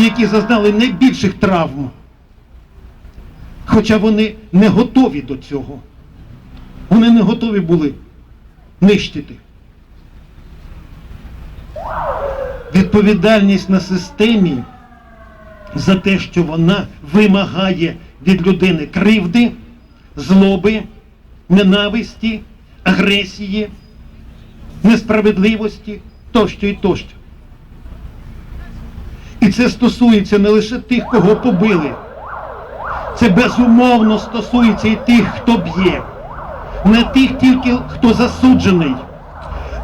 і які зазнали найбільших травм. Хоча вони не готові до цього. Вони не готові були нищити. Відповідальність на системі за те, що вона вимагає від людини кривди, злоби, ненависті, агресії, несправедливості тощо і тощо. І це стосується не лише тих, кого побили. Це безумовно стосується і тих, хто б'є. Не тих тільки, хто засуджений,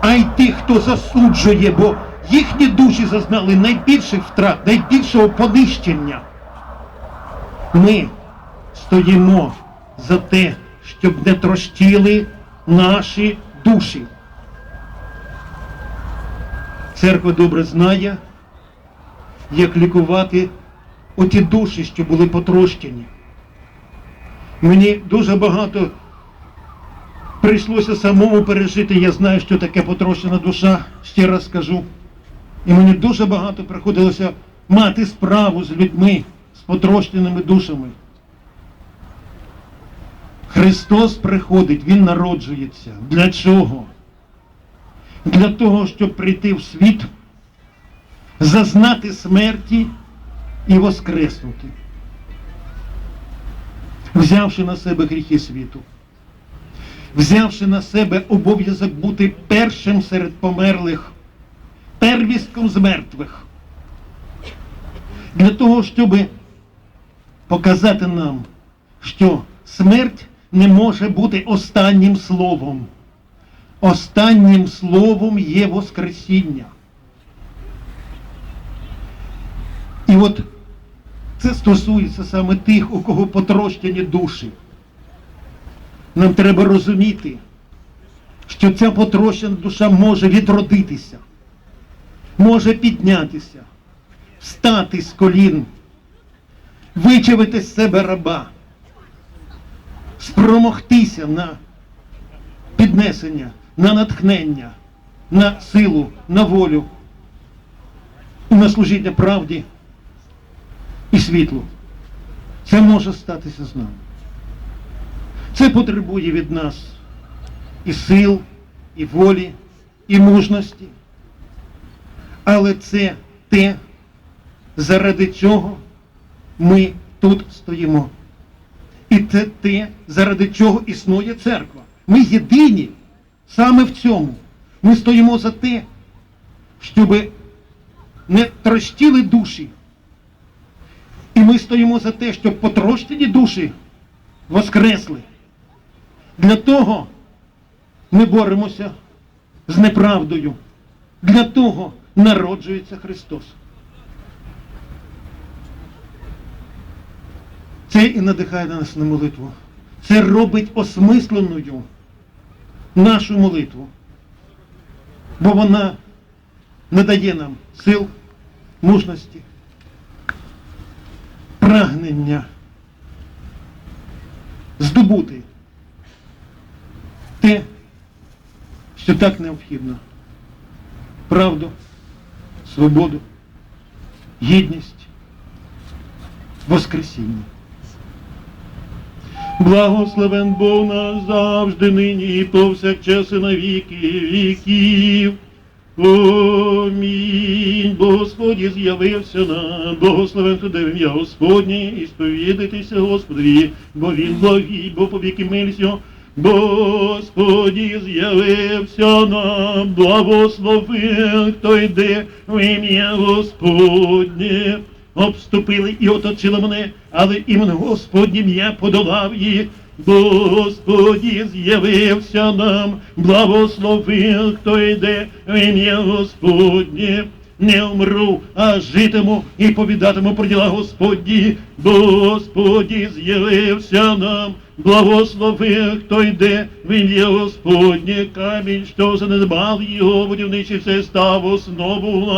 а й тих, хто засуджує, бо їхні душі зазнали найбільших втрат, найбільшого понищення. Ми стоїмо за те, щоб не трощили наші душі. Церква добре знає, як лікувати оті душі, що були потрощені. Мені дуже багато прийшлося самому пережити. Я знаю, що таке потрощена душа, ще раз скажу. І мені дуже багато приходилося мати справу з людьми, з потрощеними душами. Христос приходить, Він народжується. Для чого? Для того, щоб прийти в світ, зазнати смерті і воскреснути, взявши на себе гріхи світу, взявши на себе обов'язок бути першим серед померлих, первістком з мертвих, для того, щоб показати нам, що смерть не може бути останнім словом. Останнім словом є Воскресіння. І от це стосується саме тих, у кого потрощені душі. Нам треба розуміти, що ця потрощена душа може відродитися, може піднятися, встати з колін, вичавити з себе раба, спромогтися на піднесення, на натхнення, на силу, на волю, на служіння правді і світлу. Це може статися з нами. Це потребує від нас і сил, і волі, і мужності. Але це те, заради чого ми тут стоїмо. І це те, заради чого існує церква. Ми єдині саме в цьому. Ми стоїмо за те, щоб не трощили душі. І ми стоїмо за те, щоб потрощені душі воскресли. Для того ми боремося з неправдою. Для того народжується Христос. Це і надихає нас на молитву. Це робить осмисленою нашу молитву. Бо вона надає нам сил, мужності, прагнення здобути те, що так необхідно. Правду, свободу, гідність, Воскресіння. Благословен Бог наш завжди нині і повсякчас і на віки віків. Бо Господі з'явився нам, благословен туди ім'я Господнє, і сповідайтеся Господові, бо Він благий, бо повіки милість його. Господі з'явився нам, благословен, хто йде в ім'я Господнє. Обступили і оточили мене, але іменно Господнім я подолав їх. Господі з'явився нам, благословив, хто йде в ім'я Господнє. Не вмру, а житиму і повідатиму про діла Господні. Господі з'явився нам, благословив, хто йде в ім'я Господнє. Камінь, що занедбав його, будівничий все став основу.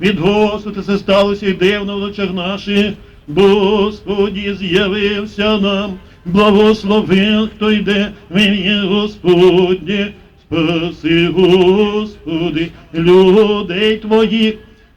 Від Господа це сталося і дивно в очах наших. Господі з'явився нам, благословив, хто йде в ім'я Господнє. Спаси, Господи, людей Твоїх,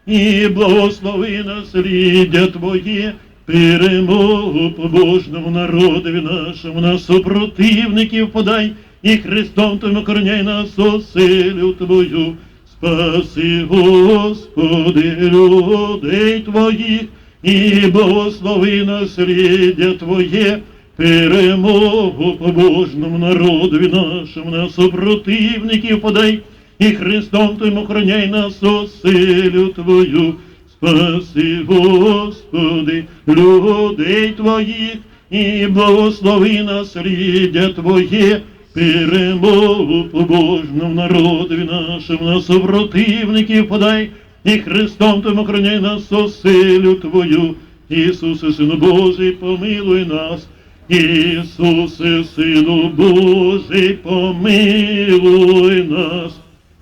і благослови насліддя Твоє, перемогу побожному народові нашому, на супротивників подай, і Христом Твоїм охороняй нас оселю Твою. Спаси, Господи, людей Твоїх, і благослови насліддя Твоє, перемогу побожному народові нашому, на супротивників подай, і Христом Твоїм охороняй нас оселю Твою. Спаси, Господи, людей Твоїх, і благослови насліддя Твоє, перемогу побожному народові нашому, на супротивників подай, і Христом Твоїм охороняй нас оселю Твою. Ісусе, Сину Божий, помилуй нас. Ісусе, Сину Божий, помилуй нас.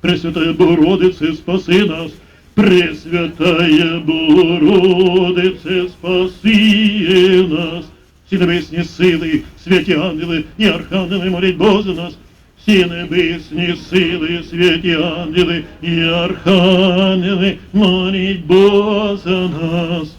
Пресвятая Богородице, спаси нас. Пресвятая Богородице, спаси нас. Всі небесні сили, святі ангели і архангели молять Бога за нас. Всі небесні сили, святі ангели і архангели молять Бога за нас.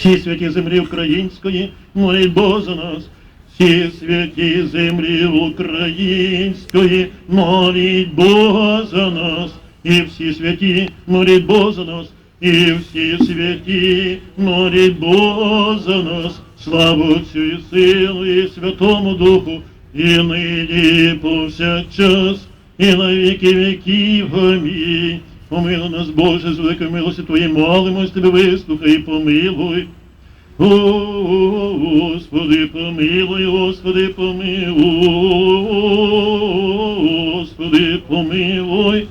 Всі святі землі української, молить Бог за нас. Всі святі землі української, молить Бога за нас. І всі святі, молить Бога за нас. І всі святі, молить Бога за нас. Славу Отцю і Сину, і Святому Духу, і нині, повсякчас, і на віки віків. Амінь. Помилуй нас, Боже, з великої милості Твоєї, молимось Тебе, вислухай і помилуй. Господи, помилуй, Господи, помилуй, Господи, помилуй.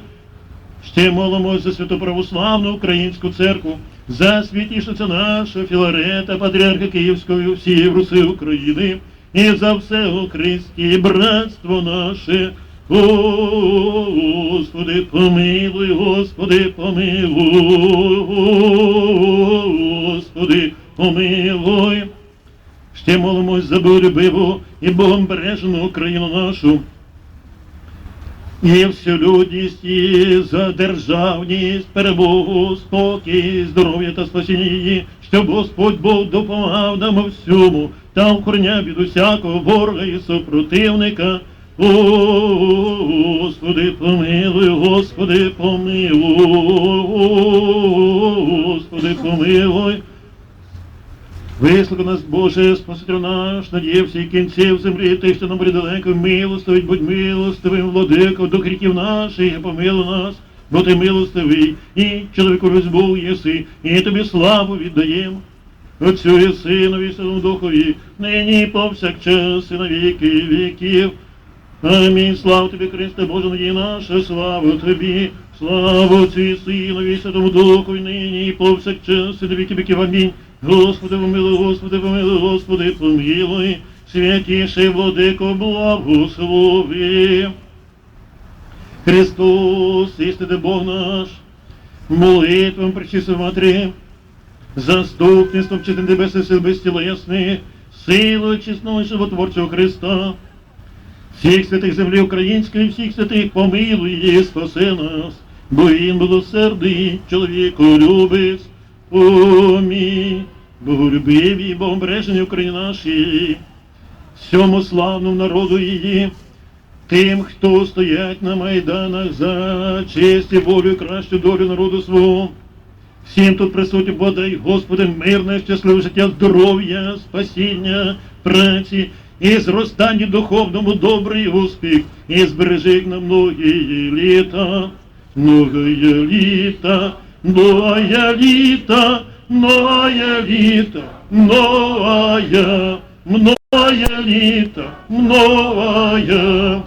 Ще молимось за святоправославну українську церкву, за святішиця наша Філарета, патріарха Київської, всієї Руси України, і за все у Христі, братство наше. Господи, помилуй, Господи, помилуй, Господи, помилуй. Ще молимось за болюбиву і Богом бережену Україну нашу. І всю людність, і за державність, перемогу, спокій, здоров'я та спасіння її, щоб Господь Бог допомагав нам всьому та охороняв від усякого ворога і супротивника. О, Господи, помилуй, Господи, помилуй, Господи, помилуй. Вислухай нас, Боже, Спаситель наш, надія всіх кінців землі, ти, що нам буде далеко, милостивить, будь милостивим, владико, до гріхів наших, і помилуй нас, бо ти милостивий, і чоловіку розбув єси, і тобі славу віддаємо. Отцю і Синові, Святому Духові, нині повсякчас, і на віки віків. Амінь. Слава тобі, Христе, Боже, надія наша, слава тобі, слава Отцю і Синові, Святому Духу, і нині, і повсякчас, і до віки віків. Амінь. Господи, помилуй, Господи, помилуй, Господи, помилуй, святіший владико, благослови. Христос, істинний Бог наш, молитвам причисти матері, заступництвом чити небесних сил безтілесних, силою чесного животворчого Христа, всіх святих землі української, всіх святих помилуй і спаси нас, бо він милосердий, чоловіку любець, Помій, боголюбиві, богобережені Україні наші, всьому славному народу її, тим, хто стоять на майданах за честь і волю кращу долю народу свого. Всім тут присутнім подай, Господи, мирне, щасливе життя, здоров'я, спасіння, праці і зростання духовному добрий успіх, і збережи на многії літа, многие літа, многое літа, многое літа, многое, многое літа, многое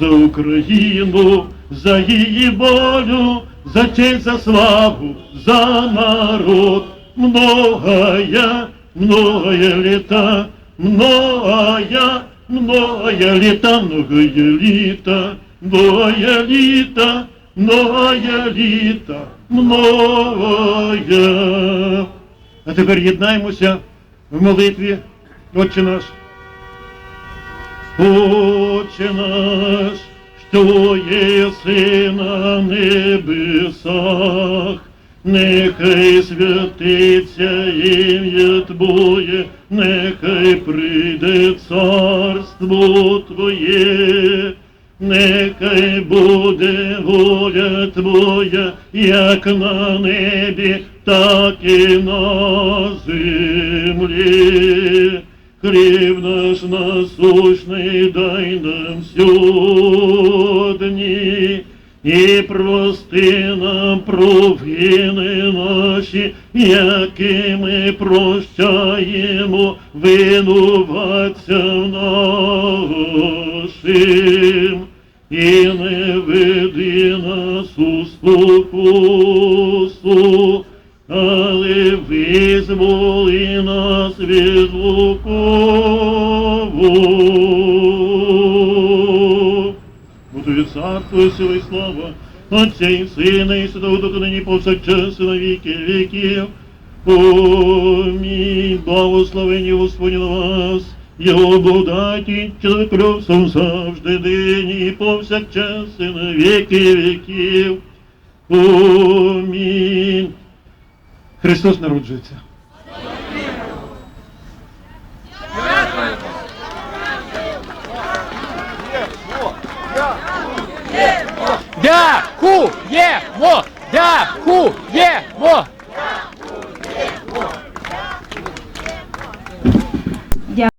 за Україну, за її волю, за честь, за славу, за народ, многое, многое літа, многое, многое літа, многое літа, многое літа, многое літа, многое. А тепер єднаємося в молитві, Отче наш. Отче наш, що єси на небесах, нехай святиться ім'я Твоє, нехай прийде царство Твоє. Нехай буде воля Твоя, як на небі, так і на землі. Хліб наш насущний дай нам сьогодні, і прости нам провини наші, які ми прощаємо винуватцям нашим. І не веди нас у спокусу, але визволи нас від лукавого. Тобі царство, і слава, Отця і Сина, і Святого Духа нині повсякчас і на віки віків. Помінь, благословені Господні на вас, Його благодаті, чоловіком завжди нині, і повсякчас і на віки віків. Помінь. Христос народжується. Дякуємо! Дякуємо!